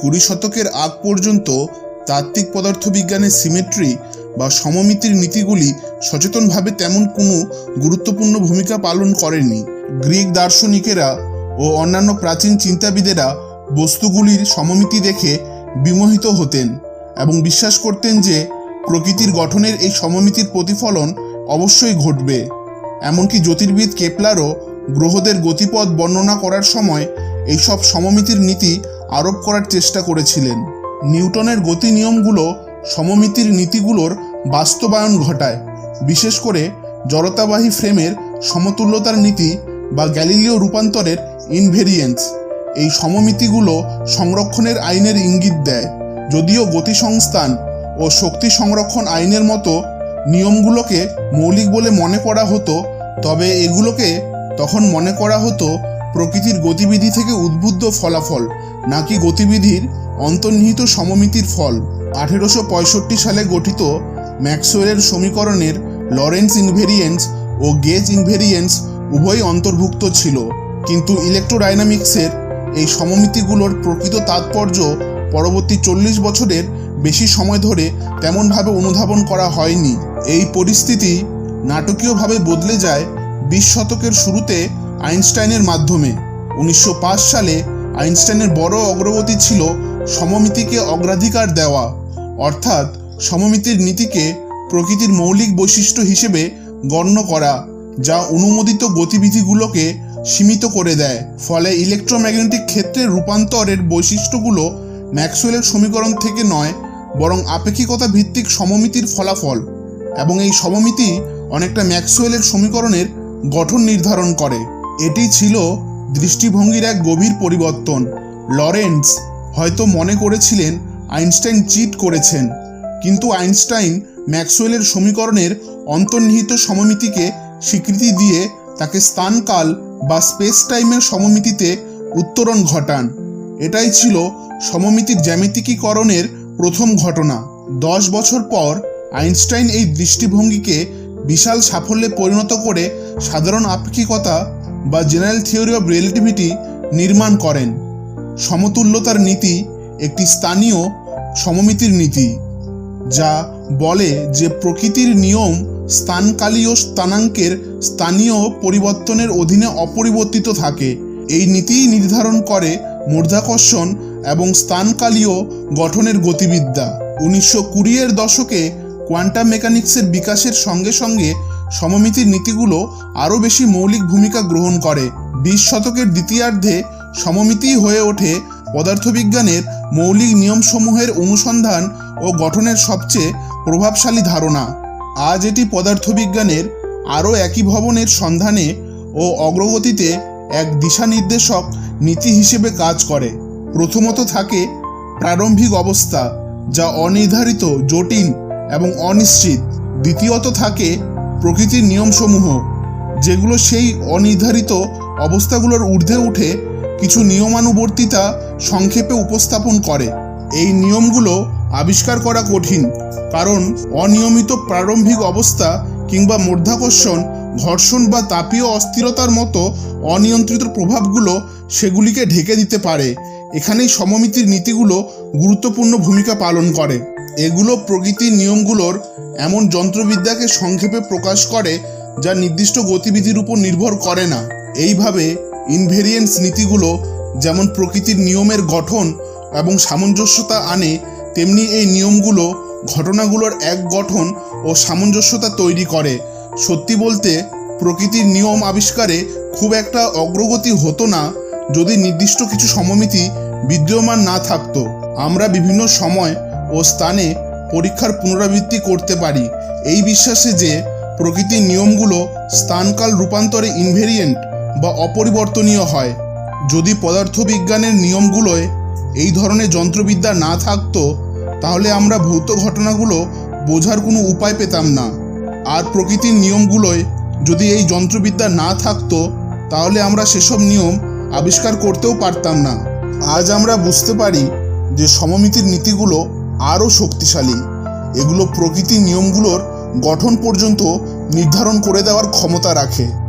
কুড়ি শতকের আগ পর্যন্ত তাত্ত্বিক পদার্থবিজ্ঞানের সিমেট্রি বা সমমিতির নীতিগুলি সচেতনভাবে তেমন কোনো গুরুত্বপূর্ণ ভূমিকা পালন করেনি। গ্রিক দার্শনিকেরা ও অন্যান্য প্রাচীন চিন্তাবিদেরা বস্তুগুলির সমমিতি দেখে বিমোহিত হতেন এবং বিশ্বাস করতেন যে প্রকৃতির গঠনের এই সমমিতির প্রতিফলন অবশ্যই ঘটবে। এমনকি জ্যোতির্বিদ কেপলারও গ্রহদের গতিপথ বর্ণনা করার সময় এইসব সমমিতির নীতি আরোপ করার চেষ্টা করেছিলেন। নিউটনের গতি নিয়মগুলো, সমমিতির নীতিগুলোর বাস্তবায়ন ঘটায়। বিশেষ করে জড়তাবাহী ফ্রেমের সমতুল্যতার নীতি বা গ্যালিলীয় রূপান্তরের ইনভেরিয়েন্স এই সমমিতিগুলো সংরক্ষণের আইনের ইঙ্গিত দেয়। যদিও গতি সংস্থান ও শক্তি সংরক্ষণ আইনের মতো নিয়মগুলোকে মৌলিক বলে মনে করা হতো, তবে এগুলোকে তখন মনে করা হতো প্রকৃতির গতিবিধি থেকে উদ্বুদ্ধ ফলাফল, নাকি গতিবিধির অন্তর্নিহিত সমমিতির ফল? আঠেরোশো পঁয়ষট্টি সালে গঠিত ম্যাক্সওয়েলের সমীকরণের লরেন্স ইনভেরিয়েন্স ও গেজ ইনভেরিয়েন্স উভয়ই অন্তর্ভুক্ত ছিল, কিন্তু ইলেকট্রোডাইনামিক্সের এই সমমিতিগুলোর প্রকৃত তাৎপর্য পরবর্তী চল্লিশ বছরের বেশি সময় ধরে তেমনভাবে অনুধাবন করা হয়নি। এই পরিস্থিতি নাটকীয়ভাবে বদলে যায় বিশ শতকের শুরুতে আইনস্টাইনের মাধ্যমে। উনিশশো পাঁচ সালে আইনস্টাইনের বড় অগ্রগতি ছিল সমমিতিকে অগ্রাধিকার দেওয়া, অর্থাৎ সমমিতির নীতিকে প্রকৃতির মৌলিক বৈশিষ্ট্য হিসেবে গণ্য করা, যা অনুমোদিত গতিবিধিগুলোকে সীমিত করে দেয়। ফলে ইলেকট্রোম্যাগনেটিক ক্ষেত্রের রূপান্তরের বৈশিষ্ট্যগুলো ম্যাক্সওয়েলের সমীকরণ থেকে নয়, বরং আপেক্ষিকতা ভিত্তিক সমমিতির ফলাফল। এবং এই সমমিতি অনেকটা ম্যাক্সওয়েলের সমীকরণের গঠন নির্ধারণ করে। এটি ছিল দৃষ্টিভঙ্গির এক গভীর পরিবর্তন। লরেন্স হয়তো মনে করেছিলেন আইনস্টাইন চিট করেছেন, কিন্তু আইনস্টাইন ম্যাক্সওয়েলের সমীকরণের অন্তর্নিহিত সমমিতিকে স্বীকৃতি দিয়ে তাকে স্থানকাল বা স্পেস টাইমের সমমিতিতে উত্তরণ ঘটান। এটাই ছিল সমমিতির জ্যামিতিকীকরণের প্রথম ঘটনা। দশ বছর পর আইনস্টাইন এই দৃষ্টিভঙ্গিকে বিশাল সাফল্যে পরিণত করে সাধারণ আপেক্ষিকতা বা জেনারেল থিওরি অফ রিলেটিভিটি নির্মাণ করেন। সমতুল্যতার নীতি একটি স্থানীয় সমমিতির নীতি, যা বলে যে প্রকৃতির নিয়ম স্থানকালীয় স্থানাঙ্কের স্থানীয় পরিবর্তনের অধীনে অপরিবর্তিত থাকে। এই নীতিই নির্ধারণ করে মূর্ধাকর্ষণ এবং স্থানকালীয় গঠনের গতিবিদ্যা। উনিশশো কুড়ি এর দশকে কোয়ান্টাম মেকানিক্সের বিকাশের সঙ্গে সঙ্গে সমমিতির নীতিগুলো আরও বেশি মৌলিক ভূমিকা গ্রহণ করে। বিশ শতকের দ্বিতীয়ার্ধে সমমিতি হয়ে ওঠে পদার্থবিজ্ঞানের মৌলিক নিয়মসমূহের অনুসন্ধান ও গঠনের সবচেয়ে প্রভাবশালী ধারণা। আজ এটি পদার্থবিজ্ঞানের আরও একই ভবনের সন্ধানে ও অগ্রগতিতে এক দিশানির্দেশক নীতি হিসেবে কাজ করে। প্রথমত থাকে প্রারম্ভিক অবস্থা, যা অনির্ধারিত, জটিল এবং অনিশ্চিত। দ্বিতীয়ত থাকে প্রকৃতির নিয়মসমূহ, যেগুলো সেই অনির্ধারিত অবস্থাগুলোর ঊর্ধ্বে উঠে কিছু নিয়মানুবর্তিতা সংক্ষেপে উপস্থাপন করে। এই নিয়মগুলো আবিষ্কার করা কঠিন, কারণ অনিয়মিত প্রারম্ভিক অবস্থা কিংবা মধ্যাকর্ষণ ঘর্ষণ বা তাপীয় অস্থিরতার মতো অনিয়ন্ত্রিত প্রভাবগুলো সেগুলিকে ঢেকে দিতে পারে। এখানেই সমমিতির নীতিগুলো গুরুত্বপূর্ণ ভূমিকা পালন করে। এগুলো প্রকৃতির নিয়মগুলোর এমন যন্ত্রবিদ্যাকে সংক্ষেপে প্রকাশ করে যা নির্দিষ্ট গতিবিধির উপর নির্ভর করে না। এইভাবে ইনভেরিয়েন্স নীতিগুলো যেমন প্রকৃতির নিয়মের গঠন এবং সামঞ্জস্যতা আনে, তেমনি এই নিয়মগুলো ঘটনাগুলোর এক গঠন ও সামঞ্জস্যতা তৈরি করে। সত্যি বলতে, প্রকৃতির নিয়ম আবিষ্কারে খুব একটা অগ্রগতি হতো না যদি নির্দিষ্ট কিছু সমমিতি বিদ্যমান না থাকতো। আমরা বিভিন্ন সময় ও স্থানে পরীক্ষার পুনরাবৃত্তি করতে পারি। এই বিশ্বাসে যে প্রকৃতির নিয়মগুলো স্থানকাল রূপান্তরে ইনভেরিয়েন্ট বা অপরিবর্তনীয় হয়, যদি পদার্থবিজ্ঞানের নিয়মগুলোয় এই ধরনের যন্ত্রবিদ্যা না থাকতো, তাহলে আমরা ভৌত ঘটনাগুলো বোঝার কোনো উপায় পেতাম না। আর প্রকৃতির নিয়মগুলোয় যদি এই যন্ত্রবিদ্যা না থাকতো, তাহলে আমরা সেসব নিয়ম আবিষ্কার করতেও পারতাম না। আজ আমরা বুঝতে পারি যে সমমিতির নীতিগুলো আরও শক্তিশালী। এগুলো প্রকৃতির নিয়মগুলোর গঠন পর্যন্ত নির্ধারণ করে দেওয়ার ক্ষমতা রাখে।